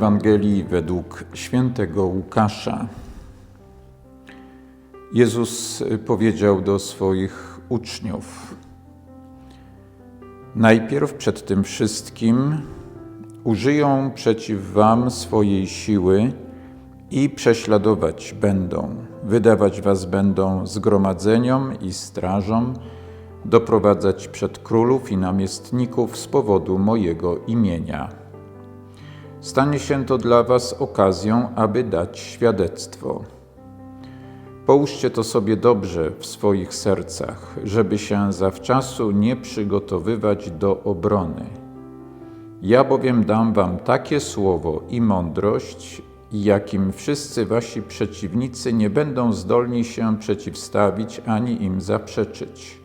Ewangelii według świętego Łukasza. Jezus powiedział do swoich uczniów: Najpierw przed tym wszystkim użyją przeciw wam swojej siły i prześladować będą, wydawać was będą zgromadzeniom i strażom, doprowadzać przed królów i namiestników z powodu mojego imienia. Stanie się to dla was okazją, aby dać świadectwo. Połóżcie to sobie dobrze w swoich sercach, żeby się zawczasu nie przygotowywać do obrony. Ja bowiem dam wam takie słowo i mądrość, jakim wszyscy wasi przeciwnicy nie będą zdolni się przeciwstawić ani im zaprzeczyć.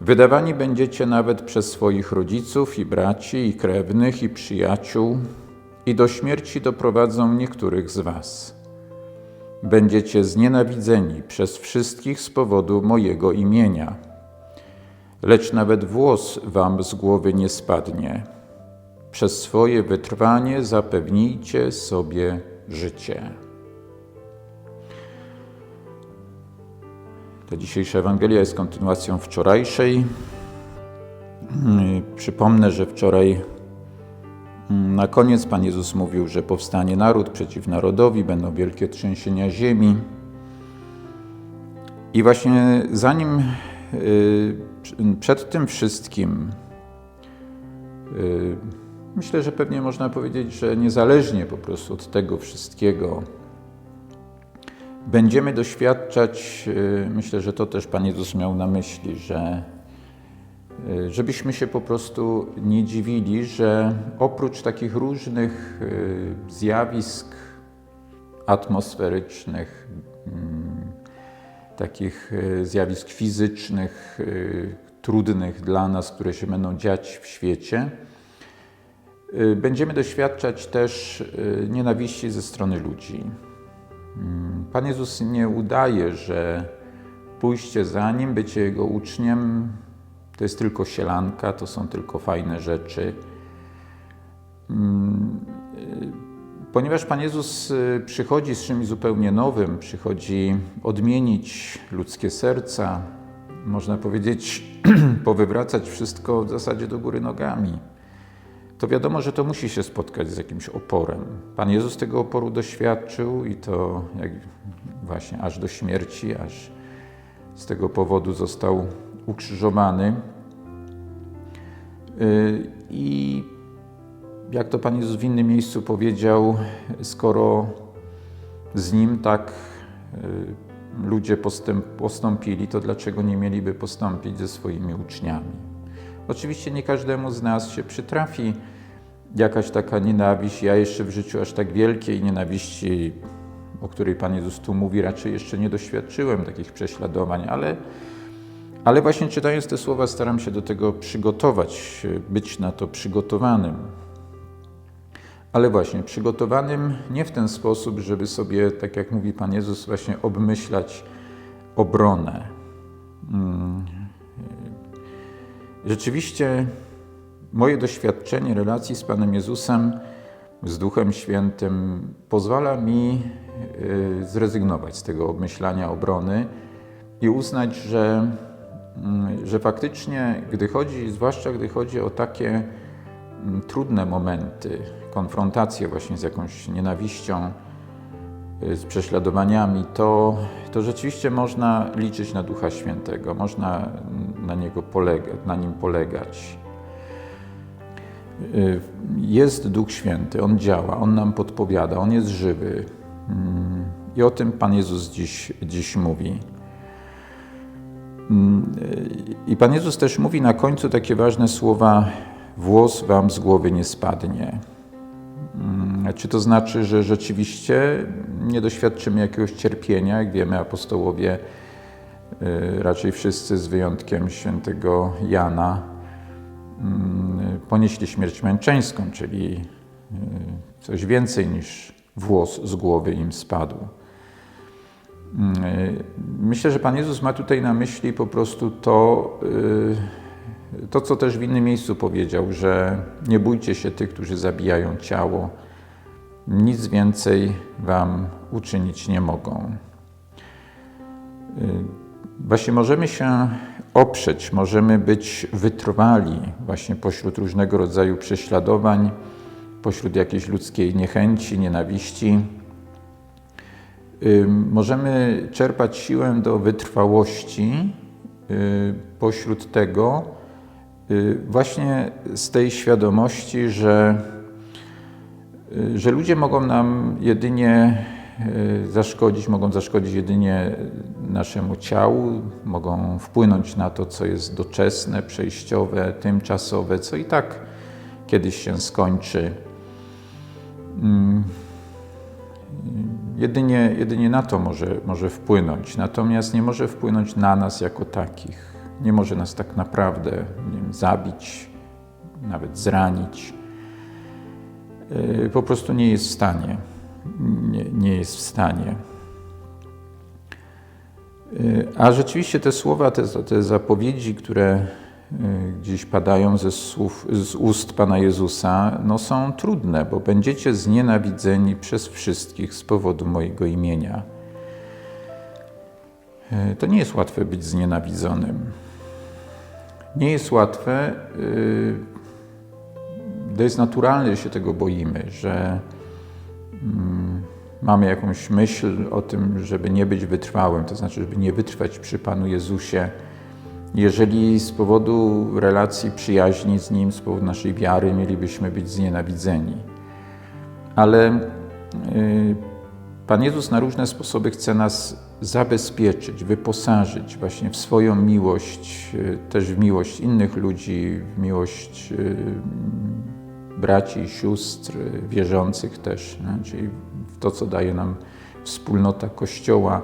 Wydawani będziecie nawet przez swoich rodziców i braci, i krewnych, i przyjaciół, i do śmierci doprowadzą niektórych z was. Będziecie znienawidzeni przez wszystkich z powodu mojego imienia. Lecz nawet włos wam z głowy nie spadnie. Przez swoje wytrwanie zapewnijcie sobie życie. Ta dzisiejsza Ewangelia jest kontynuacją wczorajszej. Przypomnę, że wczoraj na koniec Pan Jezus mówił, że powstanie naród przeciw narodowi, będą wielkie trzęsienia ziemi. I właśnie zanim przed tym wszystkim, myślę, że pewnie można powiedzieć, że niezależnie po prostu od tego wszystkiego, będziemy doświadczać, myślę, że to też Pan Jezus miał na myśli, że żebyśmy się po prostu nie dziwili, że oprócz takich różnych zjawisk atmosferycznych, takich zjawisk fizycznych, trudnych dla nas, które się będą dziać w świecie, będziemy doświadczać też nienawiści ze strony ludzi. Pan Jezus nie udaje, że pójście za Nim, bycie Jego uczniem, to jest tylko sielanka, to są tylko fajne rzeczy. Ponieważ Pan Jezus przychodzi z czymś zupełnie nowym, przychodzi odmienić ludzkie serca, można powiedzieć, powywracać wszystko w zasadzie do góry nogami, to wiadomo, że to musi się spotkać z jakimś oporem. Pan Jezus tego oporu doświadczył i to jak właśnie aż do śmierci, aż z tego powodu został ukrzyżowany. I jak to Pan Jezus w innym miejscu powiedział, skoro z Nim tak ludzie postęp, postąpili, to dlaczego nie mieliby postąpić ze swoimi uczniami? Oczywiście nie każdemu z nas się przytrafi jakaś taka nienawiść. Ja jeszcze w życiu aż tak wielkiej nienawiści, o której Pan Jezus tu mówi, raczej jeszcze nie doświadczyłem takich prześladowań, ale, ale właśnie czytając te słowa staram się do tego przygotować, być na to przygotowanym. Ale właśnie przygotowanym nie w ten sposób, żeby sobie, tak jak mówi Pan Jezus, właśnie obmyślać obronę. Rzeczywiście moje doświadczenie relacji z Panem Jezusem, z Duchem Świętym pozwala mi zrezygnować z tego obmyślania obrony i uznać, że, że faktycznie, gdy chodzi, zwłaszcza gdy chodzi o takie trudne momenty, konfrontacje właśnie z jakąś nienawiścią, z prześladowaniami, to, to rzeczywiście można liczyć na Ducha Świętego, można na, niego polegać, na nim polegać. Jest Duch Święty, On działa, On nam podpowiada, On jest żywy. I o tym Pan Jezus dziś, dziś mówi. I Pan Jezus też mówi na końcu takie ważne słowa: Włos wam z głowy nie spadnie. Czy to znaczy, że rzeczywiście nie doświadczymy jakiegoś cierpienia? Jak wiemy, apostołowie, raczej wszyscy z wyjątkiem świętego Jana, ponieśli śmierć męczeńską, czyli coś więcej niż włos z głowy im spadł. Myślę, że Pan Jezus ma tutaj na myśli po prostu to, To, co też w innym miejscu powiedział, że nie bójcie się tych, którzy zabijają ciało, nic więcej wam uczynić nie mogą. Właśnie możemy się oprzeć, możemy być wytrwali właśnie pośród różnego rodzaju prześladowań, pośród jakiejś ludzkiej niechęci, nienawiści. Możemy czerpać siłę do wytrwałości pośród tego, właśnie z tej świadomości, że, że ludzie mogą nam jedynie zaszkodzić, mogą zaszkodzić jedynie naszemu ciału, mogą wpłynąć na to, co jest doczesne, przejściowe, tymczasowe, co i tak kiedyś się skończy. Jedynie, jedynie na to może, może wpłynąć, natomiast nie może wpłynąć na nas jako takich. Nie może nas tak naprawdę zabić, nawet zranić. Po prostu nie jest w stanie. Nie, nie jest w stanie. A rzeczywiście te słowa, te, te zapowiedzi, które gdzieś padają ze słów, z ust Pana Jezusa, no są trudne, bo będziecie znienawidzeni przez wszystkich z powodu mojego imienia. To nie jest łatwe być znienawidzonym. Nie jest łatwe. To jest naturalne, że się tego boimy, że mamy jakąś myśl o tym, żeby nie być wytrwałym, to znaczy, żeby nie wytrwać przy Panu Jezusie jeżeli z powodu relacji przyjaźni z Nim, z powodu naszej wiary mielibyśmy być znienawidzeni. Ale y, Pan Jezus na różne sposoby chce nas zabezpieczyć, wyposażyć właśnie w swoją miłość, y, też w miłość innych ludzi, w miłość y, braci i sióstr wierzących też, czyli w to, co daje nam wspólnota Kościoła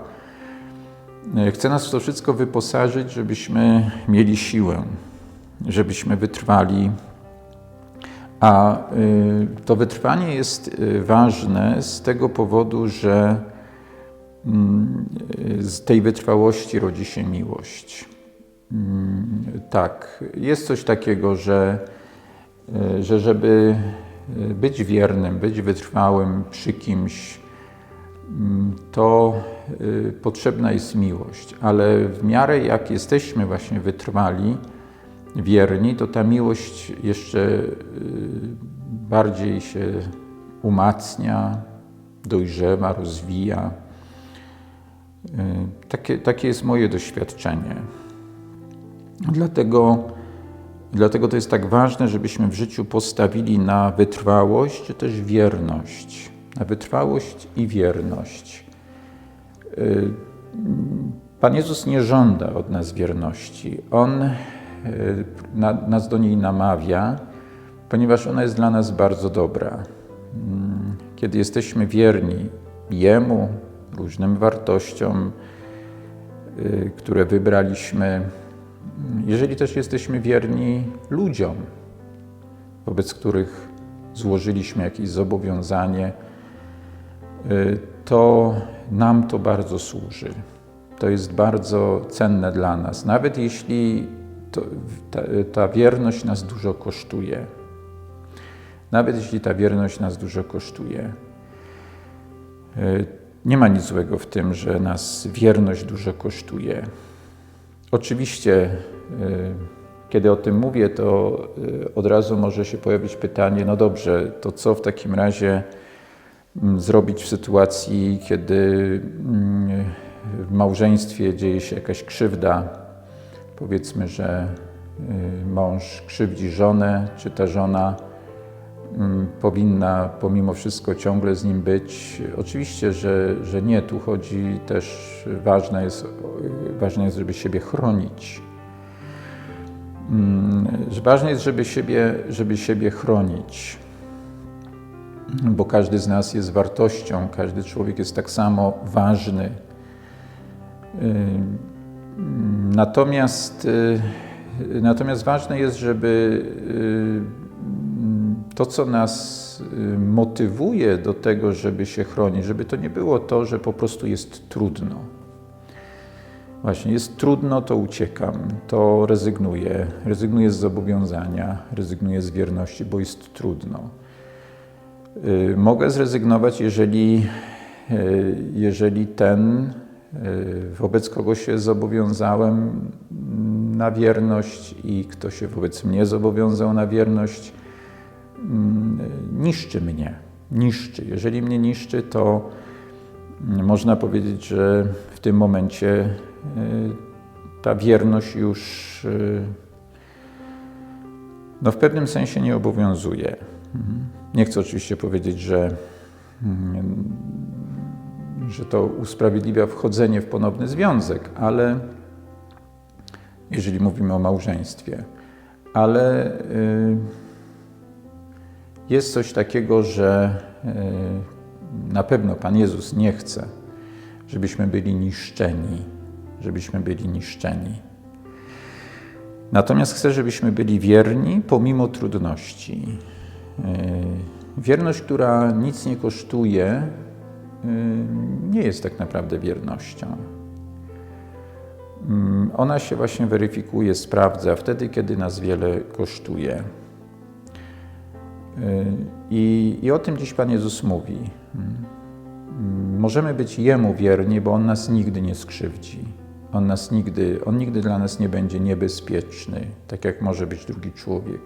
E, chce nas w to wszystko wyposażyć, żebyśmy mieli siłę, żebyśmy wytrwali. A to wytrwanie jest ważne z tego powodu, że z tej wytrwałości rodzi się miłość. Mm, tak, jest coś takiego, że, że żeby być wiernym, być wytrwałym przy kimś, to y, potrzebna jest miłość, ale w miarę jak jesteśmy właśnie wytrwali, wierni, to ta miłość jeszcze bardziej się umacnia, dojrzewa, rozwija. Y, takie, takie jest moje doświadczenie. Dlatego, dlatego to jest tak ważne, żebyśmy w życiu postawili na wytrwałość czy też wierność na wytrwałość i wierność. Y, Pan Jezus nie żąda od nas wierności. On y, nas do niej namawia, ponieważ ona jest dla nas bardzo dobra. Mm, kiedy jesteśmy wierni Jemu, różnym wartościom, y, które wybraliśmy, jeżeli też jesteśmy wierni ludziom, wobec których złożyliśmy jakieś zobowiązanie, Y, to nam to bardzo służy. To jest bardzo cenne dla nas, nawet jeśli to, ta, ta wierność nas dużo kosztuje. Nawet jeśli ta wierność nas dużo kosztuje. Y, nie ma nic złego w tym, że nas wierność dużo kosztuje. Oczywiście, y, kiedy o tym mówię, to od razu może się pojawić pytanie: no dobrze, to co w takim razie Mm, zrobić w sytuacji, kiedy mm, w małżeństwie dzieje się jakaś krzywda. Powiedzmy, że y, mąż krzywdzi żonę, czy ta żona powinna pomimo wszystko ciągle z nim być. Oczywiście, że, że nie. Tu chodzi też, ważne jest, ważne jest, żeby siebie chronić. Ważne jest, żeby siebie, żeby siebie chronić bo każdy z nas jest wartością, każdy człowiek jest tak samo ważny. Natomiast, y, natomiast ważne jest, żeby y, to, co nas motywuje do tego, żeby się chronić, żeby to nie było to, że po prostu jest trudno. Właśnie, jest trudno, to uciekam, to rezygnuję. Rezygnuję z zobowiązania, rezygnuję z wierności, bo jest trudno. Y, Mogę zrezygnować, jeżeli, y, jeżeli ten, y, wobec kogo się zobowiązałem na wierność i kto się wobec mnie zobowiązał na wierność, mm, niszczy mnie. Niszczy. Jeżeli mnie niszczy, to mm, można powiedzieć, że w tym momencie y, ta wierność już y, no w pewnym sensie nie obowiązuje. Mhm. Nie chcę oczywiście powiedzieć, że, mm, że to usprawiedliwia wchodzenie w ponowny związek, ale jeżeli mówimy o małżeństwie, ale y, jest coś takiego, że y, na pewno Pan Jezus nie chce, żebyśmy byli niszczeni, żebyśmy byli niszczeni. Natomiast chce, żebyśmy byli wierni pomimo trudności. Y, Wierność, która nic nie kosztuje, y, nie jest tak naprawdę wiernością. Mm, Ona się właśnie weryfikuje, sprawdza wtedy, kiedy nas wiele kosztuje. I, I o tym dziś Pan Jezus mówi. Możemy być Jemu wierni, bo On nas nigdy nie skrzywdzi. On, nas nigdy, on nigdy dla nas nie będzie niebezpieczny, tak jak może być drugi człowiek.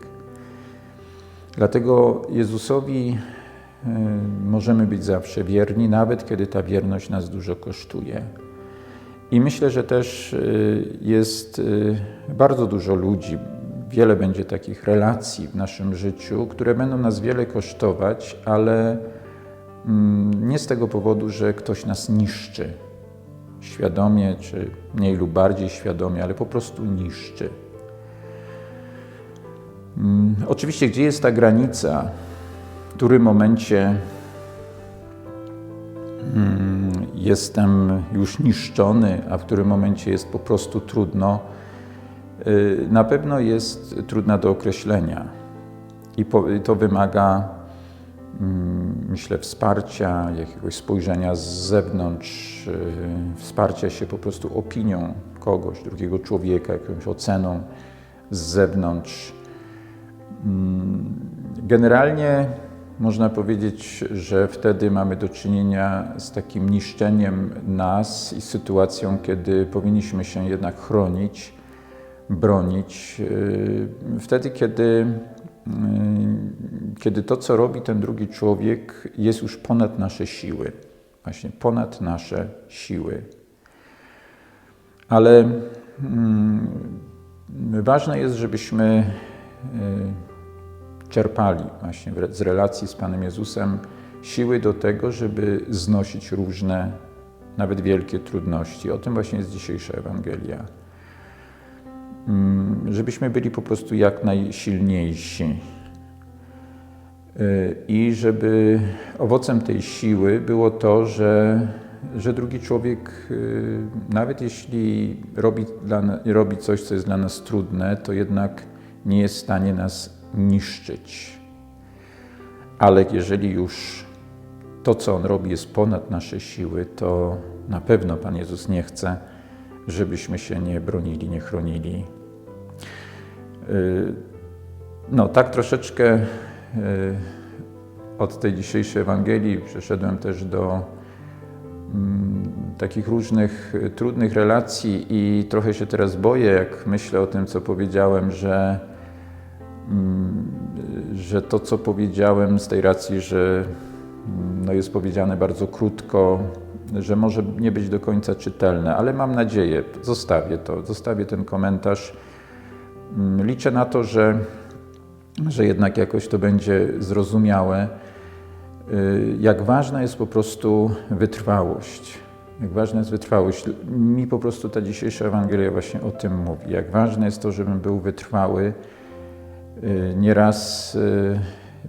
Dlatego Jezusowi y, możemy być zawsze wierni, nawet kiedy ta wierność nas dużo kosztuje. I myślę, że też y, jest y, bardzo dużo ludzi, wiele będzie takich relacji w naszym życiu, które będą nas wiele kosztować, ale mm, nie z tego powodu, że ktoś nas niszczy, świadomie czy mniej lub bardziej świadomie, ale po prostu niszczy. Mm, Oczywiście, gdzie jest ta granica, w którym momencie mm, jestem już niszczony, a w którym momencie jest po prostu trudno, na pewno jest trudna do określenia. I to wymaga, mm, myślę, wsparcia, jakiegoś spojrzenia z zewnątrz, y, wsparcia się po prostu opinią kogoś, drugiego człowieka, jakąś oceną z zewnątrz. Mm, Generalnie można powiedzieć, że wtedy mamy do czynienia z takim niszczeniem nas i sytuacją, kiedy powinniśmy się jednak chronić, bronić. Yy, Wtedy, kiedy, yy, kiedy to, co robi ten drugi człowiek, jest już ponad nasze siły. Właśnie ponad nasze siły. Ale mm, ważne jest, żebyśmy yy, czerpali właśnie z relacji z Panem Jezusem siły do tego, żeby znosić różne, nawet wielkie trudności. O tym właśnie jest dzisiejsza Ewangelia. Mm, Żebyśmy byli po prostu jak najsilniejsi. Y, I żeby owocem tej siły było to, że, że drugi człowiek, y, nawet jeśli robi, dla, robi coś, co jest dla nas trudne, to jednak nie jest w stanie nas niszczyć. Ale jeżeli już to, co on robi, jest ponad nasze siły, to na pewno Pan Jezus nie chce, żebyśmy się nie bronili, nie chronili. Y, No, tak troszeczkę y, od tej dzisiejszej Ewangelii przeszedłem też do mm, takich różnych trudnych relacji i trochę się teraz boję, jak myślę o tym, co powiedziałem, że, mm, że to, co powiedziałem z tej racji, że mm, no jest powiedziane bardzo krótko, że może nie być do końca czytelne, ale mam nadzieję, zostawię to, zostawię ten komentarz. Mm, Liczę na to, że, że jednak jakoś to będzie zrozumiałe, y, jak ważna jest po prostu wytrwałość. Jak ważna jest wytrwałość. Mi po prostu ta dzisiejsza Ewangelia właśnie o tym mówi. Jak ważne jest to, żebym był wytrwały. Y, Nieraz, y,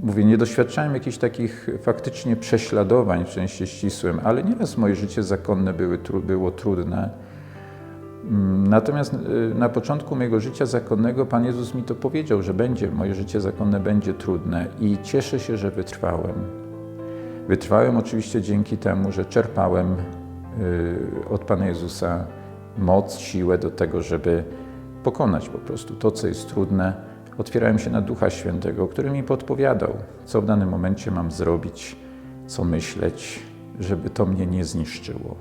mówię, nie doświadczałem jakichś takich faktycznie prześladowań w sensie ścisłym, ale nieraz moje życie zakonne były, było trudne. Mm, Natomiast y, na początku mojego życia zakonnego Pan Jezus mi to powiedział, że będzie, moje życie zakonne będzie trudne i cieszę się, że wytrwałem. Wytrwałem oczywiście dzięki temu, że czerpałem y, od Pana Jezusa moc, siłę do tego, żeby pokonać po prostu to, co jest trudne. Otwierałem się na Ducha Świętego, który mi podpowiadał, co w danym momencie mam zrobić, co myśleć, żeby to mnie nie zniszczyło.